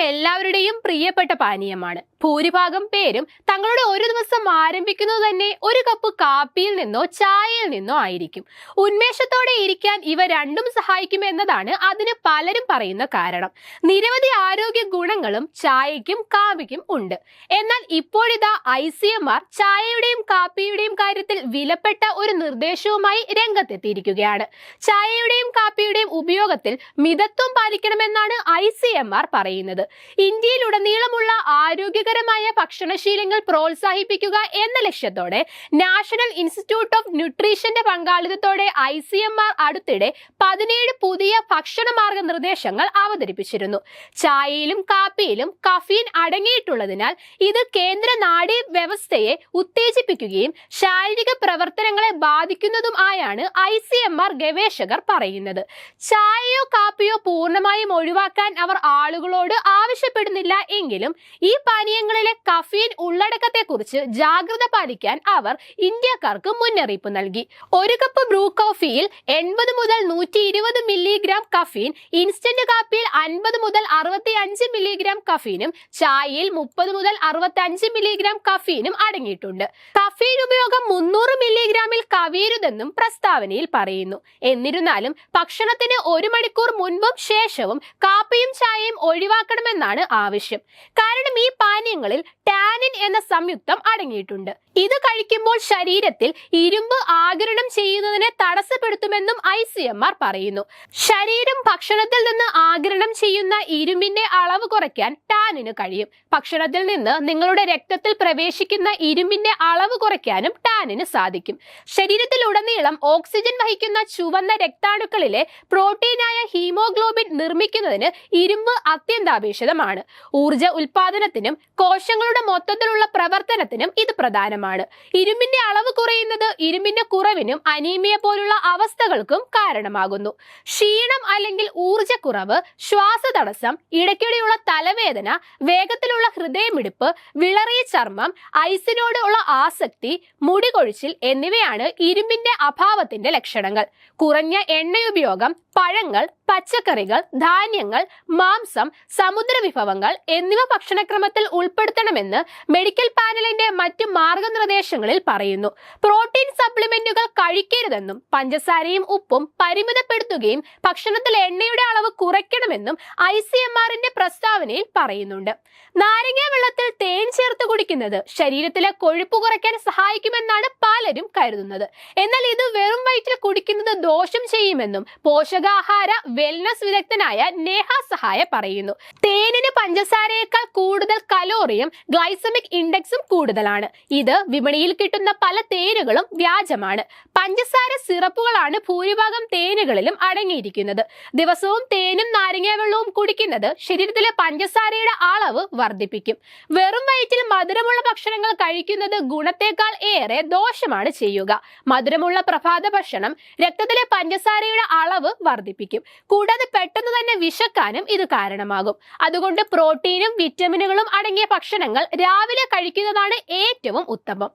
എല്ലാവരുടെയും പ്രിയപ്പെട്ട പാനീയമാണ്. ഭൂരിഭാഗം പേരും തങ്ങളുടെ ഒരു ദിവസം ആരംഭിക്കുന്നത് തന്നെ ഒരു കപ്പ് കാപ്പിയിൽ നിന്നോ ചായയിൽ നിന്നോ ആയിരിക്കും. ഉന്മേഷത്തോടെ ഇരിക്കാൻ ഇവ രണ്ടും സഹായിക്കും എന്നതാണ് അതിന് പലരും പറയുന്ന കാരണം. നിരവധി ആരോഗ്യ ഗുണങ്ങളും ചായയ്ക്കും കാപ്പിക്കും ഉണ്ട്. എന്നാൽ ഇപ്പോഴിതാ ഐ സി എം ആർ ചായയുടെയും കാപ്പിയുടെയും കാര്യത്തിൽ വിലപ്പെട്ട ഒരു നിർദ്ദേശവുമായി രംഗത്തെത്തിയിരിക്കുകയാണ്. ചായയുടെയും കാപ്പിയുടെയും ഉപയോഗത്തിൽ മിതത്വം പാലിക്കണമെന്നാണ് ഐ സി എം ആർ പറയുന്നത്. ഇന്ത്യയിലുടനീളമുള്ള ആരോഗ്യകരമായ ഭക്ഷണശീലങ്ങൾ പ്രോത്സാഹിപ്പിക്കുക എന്ന ലക്ഷ്യത്തോടെ നാഷണൽ ഇൻസ്റ്റിറ്റ്യൂട്ട് ഓഫ് ന്യൂട്രീഷന്റെ പങ്കാളിത്തത്തോടെ ഐ സി എം ആർ അടുത്തിടെ പതിനേഴ് പുതിയ ഭക്ഷണ മാർഗനിർദ്ദേശങ്ങൾ അവതരിപ്പിച്ചിരുന്നു. ചായയിലും കാപ്പിയിലും കഫീൻ അടങ്ങിയിട്ടുള്ളതിനാൽ ഇത് കേന്ദ്ര വ്യവസ്ഥയെ ഉത്തേജിപ്പിക്കുകയും ശാരീരിക പ്രവർത്തനങ്ങളെ ബാധിക്കുന്നതും ആയാണ് ഐ സി എം ആർ ഗവേഷകർ പറയുന്നത്. ചായയോ കാപ്പിയോ പൂർണമായും ഒഴിവാക്കാൻ അവർ ആളുകളോട് ആവശ്യപ്പെടുന്നില്ല എങ്കിലും ഈ പാനീയങ്ങളിലെ കഫീൻ ഉള്ളടക്കത്തെക്കുറിച്ച് ജാഗ്രത പാലിക്കാൻ അവർ ഇന്ത്യക്കാർക്ക് മുന്നറിയിപ്പ് നൽകി. ഒരു കപ്പ് ബ്രൂ കോഫിയിൽ എൺപത് മുതൽ നൂറ്റി ഇരുപത് മില്ലിഗ്രാം കഫീൻ ഇൻസ്റ്റന്റ് കാപ്പിയിൽ അൻപത് മുതൽ അറുപത്തി അഞ്ച് മില്ലിഗ്രാം കഫീനും ചായയിൽ മുപ്പത് മുതൽ അറുപത്തി അഞ്ച് മില്ലിഗ്രാം കഫീനും അടങ്ങിയിട്ടുണ്ട്. കഫീൻ ഉപയോഗം മുന്നൂറ് മില്ലിഗ്രാമിൽ കവിയരുതെന്നും പ്രസ്താവനയിൽ പറയുന്നു. എന്നിരുന്നാലും ഭക്ഷണത്തിന് ഒരു മണിക്കൂർ മുൻപും ശേഷവും കാപ്പിയും ചായയും ഒഴിവാക്കണമെന്നാണ് ആവശ്യം. കാരണം ഈ പാനീയങ്ങളിൽ ടാനിൻ എന്ന സംയുക്തം അടങ്ങിയിട്ടുണ്ട്. ഇത് കഴിക്കുമ്പോൾ ശരീരത്തിൽ ഇരുമ്പ് ആഗിരണം ചെയ്യുന്നതിനെ തടസ്സപ്പെടുത്തുമെന്നും ഐ സി എം ആർ പറയുന്നു. ശരീരം ഭക്ഷണത്തിൽ നിന്ന് ആഗിരണം ചെയ്യുന്ന ഇരുമ്പിന്റെ അളവ് കുറയ്ക്കാൻ ടാനിന് കഴിയും. ഭക്ഷണത്തിൽ നിന്ന് നിങ്ങളുടെ രക്തത്തിൽ പ്രവേശിക്കുന്ന ഇരുമ്പിന്റെ അളവ് കുറയ്ക്കാനും ടാനിന് സാധിക്കും. ശരീരത്തിലുടനീളം ഓക്സിജൻ വഹിക്കുന്ന ചുവന്ന രക്താണുക്കളിലെ പ്രോട്ടീനായ ഹീമോഗ്ലോബിൻ നിർമ്മിക്കുന്നതിന് ഇരുമ്പ് അത്യന്താപേക്ഷിതമാണ്. ഊർജ ഉൽപാദനത്തിനും കോശങ്ങളുടെ മൊത്തത്തിലുള്ള പ്രവർത്തനത്തിനും ഇത് പ്രധാനമാണ്. ഇരുമ്പിന്റെ അളവ് കുറയുന്നത് ഇരുമ്പിന്റെ കുറവിനും അനീമിയ പോലുള്ള അവസ്ഥകൾക്കും കാരണമാകുന്നു. ക്ഷീണം അല്ലെങ്കിൽ ഊർജക്കുറവ് ശ്വാസതടസ്സം ഇടയ്ക്കിടെയുള്ള തലവേദന വേഗത്തിലുള്ള ഹൃദയമിടിപ്പ് വിളറിയ ചർമ്മം ഐസിനോടുള്ള ആസക്തി മുടികൊഴിച്ചിൽ എന്നിവയാണ് ഇരുമ്പിന്റെ അഭാവത്തിന്റെ ലക്ഷണങ്ങൾ. കുറഞ്ഞ എണ്ണയുപയോഗം പഴങ്ങൾ പച്ചക്കറികൾ ധാന്യങ്ങൾ മാംസം സമുദ്ര വിഭവങ്ങൾ എന്നിവ ഭക്ഷണക്രമത്തിൽ ഉൾപ്പെടുത്തണമെന്ന് മെഡിക്കൽ പാനലിന്റെ മറ്റ് മാർഗനിർദ്ദേശങ്ങളിൽ പറയുന്നു. പ്രോട്ടീൻ സപ്ലിമെന്റുകൾ കഴിക്കരുതെന്നും പഞ്ചസാരയും ഉപ്പും പരിമിതപ്പെടുത്തുകയും ഭക്ഷണത്തിൽ എണ്ണയുടെ അളവ് കുറയ്ക്കണമെന്നും ഐ സി എം ആറിന്റെ പ്രസ്താവനയിൽ പറയുന്നുണ്ട്. നാരങ്ങ വെള്ളത്തിൽ തേൻ ചേർത്ത് കുടിക്കുന്നത് ശരീരത്തിലെ കൊഴുപ്പ് കുറയ്ക്കാൻ സഹായിക്കുമെന്നാണ് പലരും കരുതുന്നത്. എന്നാൽ ഇത് വെറും വയറ്റിൽ കുടിക്കുന്നത് ദോഷം ചെയ്യുമെന്നും പോഷകാഹാര വെൽനസ് വിദഗ്ധനായ നേഹ സഹായ പറയുന്നു. തേനിന് പഞ്ചസാരയേക്കാൾ കൂടുതൽ കലോറിയും ഗ്ലൈസമിക് ഇൻഡെക്സും കൂടുതലാണ്. ഇത് വിപണിയിൽ കിട്ടുന്ന പല തേനുകളും വ്യാജമാണ്. പഞ്ചസാര സിറപ്പുകളാണ് ഭൂരിഭാഗം തേനുകളിലും അടങ്ങിയിരിക്കുന്നത്. ദിവസവും തേനും നാരങ്ങ വെള്ളവും കുടിക്കുന്നത് ശരീരത്തിലെ പഞ്ചസാരയുടെ അളവ് വർദ്ധിപ്പിക്കും. വെറും വയറ്റിൽ മധുരമുള്ള ഭക്ഷണങ്ങൾ കഴിക്കുന്നത് ഗുണത്തേക്കാൾ ഏറെ ദോഷമാണ് ചെയ്യുക. മധുരമുള്ള പ്രഭാത ഭക്ഷണം രക്തത്തിലെ പഞ്ചസാരയുടെ അളവ് വർദ്ധിപ്പിക്കും. കൂടാതെ പെട്ടെന്ന് തന്നെ വിശക്കാനും ഇത് കാരണമാകും. അതുകൊണ്ട് പ്രോട്ടീനും വിറ്റമിനുകളും അടങ്ങിയ ഭക്ഷണങ്ങൾ രാവിലെ കഴിക്കുന്നതാണ് ഏറ്റവും ഉത്തമം.